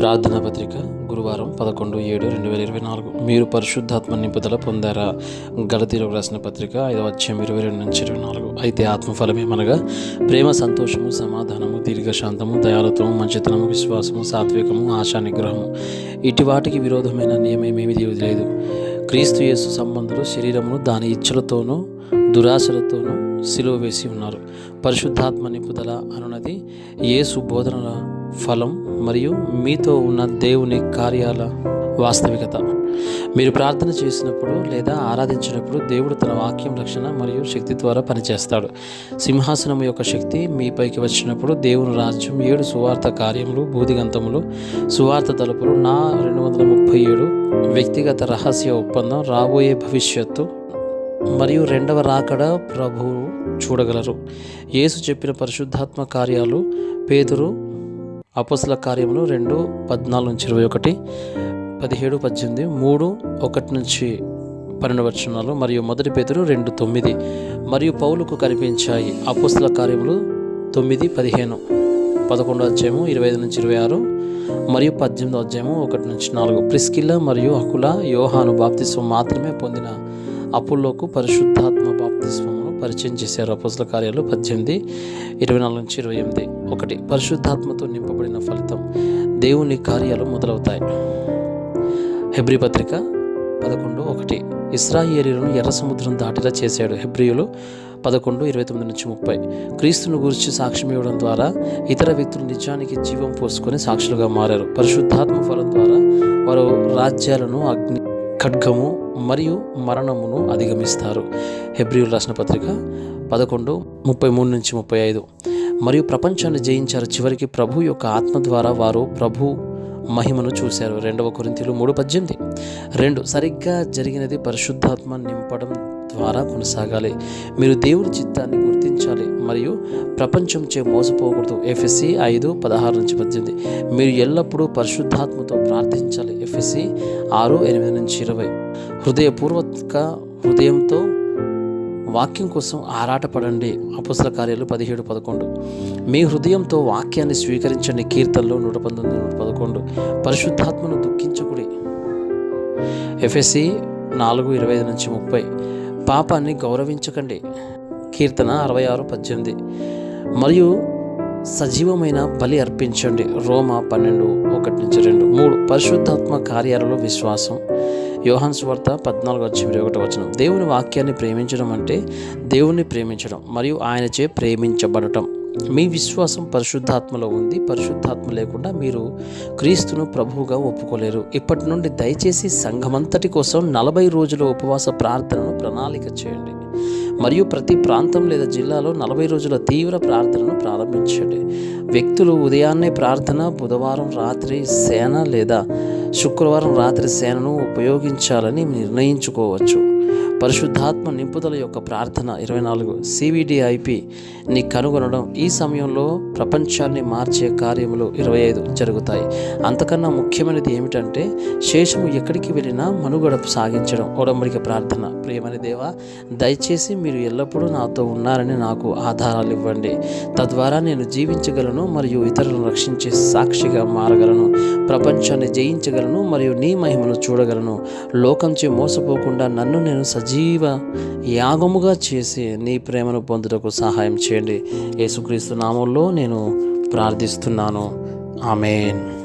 ప్రార్థనా పత్రిక గురువారం పదకొండు ఏడు రెండు వేల ఇరవై నాలుగు. మీరు పరిశుద్ధాత్మ నింపుదల పొందారా? గలతీలో రాసిన పత్రిక ఐదవ అధ్యాయం ఇరవై రెండు నుంచి ఇరవై నాలుగు. అయితే ఆత్మఫలమేమనగా ప్రేమ సంతోషము సమాధానము దీర్ఘశాంతము దయాలత్వము మంచితనము విశ్వాసము సాత్వికము ఆశా నిగ్రహము. ఇటు వాటికి విరోధమైన నియమేమేమి లేదు. క్రీస్తు యేసు సంబంధులు శరీరమును దాని ఇచ్చలతోనూ దురాశలతోనూ సిలువ వేసి ఉన్నారు. పరిశుద్ధాత్మ నిపుదల అనున్నది యేసు బోధనల ఫలం మరియు మీతో ఉన్న దేవుని కార్యాల వాస్తవికత. మీరు ప్రార్థన చేసినప్పుడు లేదా ఆరాధించినప్పుడు దేవుడు తన వాక్యం రక్షణ మరియు శక్తి ద్వారా పనిచేస్తాడు. సింహాసనం యొక్క శక్తి మీపైకి వచ్చినప్పుడు దేవుని రాజ్యం ఏడు సువార్త కార్యములు బూదిగంతములు సువార్త తలుపులు నా రెండు వందల ముప్పై ఏడు వ్యక్తిగత రహస్య ఒప్పందం రాబోయే భవిష్యత్తు మరియు రెండవ రాకడ ప్రభువు చూడగలరు. యేసు చెప్పిన పరిశుద్ధాత్మ కార్యాలు పేదరు అపసల కార్యములు రెండు పద్నాలుగు నుంచి ఇరవై ఒకటి పదిహేడు పద్దెనిమిది మూడు ఒకటి నుంచి పన్నెండు వచనాలు మరియు మొదటి పేతురు రెండు తొమ్మిది. మరియు పౌలుకు కనిపించాయి అపోస్తుల కార్యములు తొమ్మిది పదిహేను పదకొండో అధ్యాయము ఇరవై ఐదు నుంచి ఇరవై ఆరు మరియు పద్దెనిమిదో అధ్యాయము ఒకటి నుంచి నాలుగు. ప్రిస్కిల్ల మరియు అకుల యోహాను బాప్తిస్వం మాత్రమే పొందిన అప్పుల్లోకు పరిశుద్ధాత్మ బాప్తిస్వమును పరిచయం చేశారు. అపోజుల కార్యాలు పద్దెనిమిది ఇరవై నాలుగు నుంచి ఇరవై ఎనిమిది. ఒకటి పరిశుద్ధాత్మతో నింపబడిన ఫలితం దేవుని కార్యాలు మొదలవుతాయి. హెబ్రి పత్రిక పదకొండు ఒకటి. ఇస్రాయేలీలను ఎర్ర సముద్రం దాటిలా చేశాడు. హెబ్రియులు పదకొండు ఇరవై తొమ్మిది నుంచి ముప్పై. క్రీస్తును గురించి సాక్ష్యం ఇవ్వడం ద్వారా ఇతర వ్యక్తులు నిజానికి జీవం పోసుకొని సాక్షులుగా మారారు. పరిశుద్ధాత్మ ఫలం ద్వారా వారు రాజ్యాలను అగ్ని ఖడ్గము మరియు మరణమును అధిగమిస్తారు. హెబ్రియులు రాసిన పత్రిక పదకొండు ముప్పై మూడు నుంచి ముప్పై ఐదు. మరియు ప్రపంచాన్ని జయించారు చివరికి ప్రభు యొక్క ఆత్మ ద్వారా వారు ప్రభు మహిమను చూశారు. రెండవ కొరింతలు మూడు పద్దెనిమిది. రెండు సరిగ్గా జరిగినది పరిశుద్ధాత్మ నింపడం ద్వారా కొనసాగాలి. మీరు దేవుని చిత్తాన్ని గుర్తించాలి మరియు ప్రపంచంచే మోసపోకూడదు. ఎఫ్ఎస్సి ఐదు పదహారు నుంచి పద్దెనిమిది. మీరు ఎల్లప్పుడూ పరిశుద్ధాత్మతో ప్రార్థించాలి. ఎఫ్ఎస్సి ఆరు ఎనిమిది నుంచి ఇరవై. హృదయపూర్వక హృదయంతో వాక్యం కోసం ఆరాటపడండి. అపుసల కార్యాలు పదిహేడు పదకొండు. మీ హృదయంతో వాక్యాన్ని స్వీకరించండి. కీర్తనలో నూట పంతొమ్మిది నూట పదకొండు. పరిశుద్ధాత్మను దుఃఖించకుడి. ఎఫ్ఎస్సి నాలుగు ఇరవై ఐదు నుంచి ముప్పై. పాపాన్ని గౌరవించకండి. కీర్తన అరవై ఆరు పద్దెనిమిది. మరియు సజీవమైన బలి అర్పించండి. రోమ పన్నెండు ఒకటి నుంచి రెండు. మూడు. పరిశుద్ధాత్మ కార్యాలలో విశ్వాసం. యోహాన్స్ వార్త పద్నాలుగు వచ్చి ఇరవై ఒకటి వచనం. దేవుని వాక్యాన్ని ప్రేమించడం అంటే దేవుణ్ణి ప్రేమించడం మరియు ఆయనచే ప్రేమించబడటం. మీ విశ్వాసం పరిశుద్ధాత్మలో ఉంది పరిశుద్ధాత్మ లేకుండా మీరు క్రీస్తును ప్రభువుగా ఒప్పుకోలేరు. ఇప్పటి నుండి దయచేసి సంఘమంతటి కోసం నలభై రోజుల ఉపవాస ప్రార్థనను ప్రణాళిక చేయండి. మరియు ప్రతి ప్రాంతం లేదా జిల్లాలో నలభై రోజుల తీవ్ర ప్రార్థనను ప్రారంభించండి. వ్యక్తులు ఉదయాన్నే ప్రార్థన బుధవారం రాత్రి సేన లేదా శుక్రవారం రాత్రి సేనను ఉపయోగించాలని నిర్ణయించుకోవచ్చు. పరిశుద్ధాత్మ నింపుదల యొక్క ప్రార్థన ఇరవై నాలుగు. సివిడిఐపి ని కనుగొనడం ఈ సమయంలో ప్రపంచాన్ని మార్చే కార్యములు ఇరవై ఐదు జరుగుతాయి. అంతకన్నా ముఖ్యమైనది ఏమిటంటే శేషము ఎక్కడికి వెళ్ళినా మనుగడ సాగించడం. ఉడంబడిక ప్రార్థన. ప్రియమని దేవా దయచేసి మీరు ఎల్లప్పుడూ నాతో ఉన్నారని నాకు ఆధారాలు ఇవ్వండి. తద్వారా నేను జీవించగలను మరియు ఇతరులను రక్షించే సాక్షిగా మారగలను. ప్రపంచాన్ని జయించగలను మరియు నీ మహిమను చూడగలను. లోకంచే మోసపోకుండా నన్ను నేను సజీవ యాగముగా చేసి నీ ప్రేమను పొందుటకు సహాయం చేయండి. యేసుక్రీస్తు నామంలో నేను ప్రార్థిస్తున్నాను. ఆమెన్.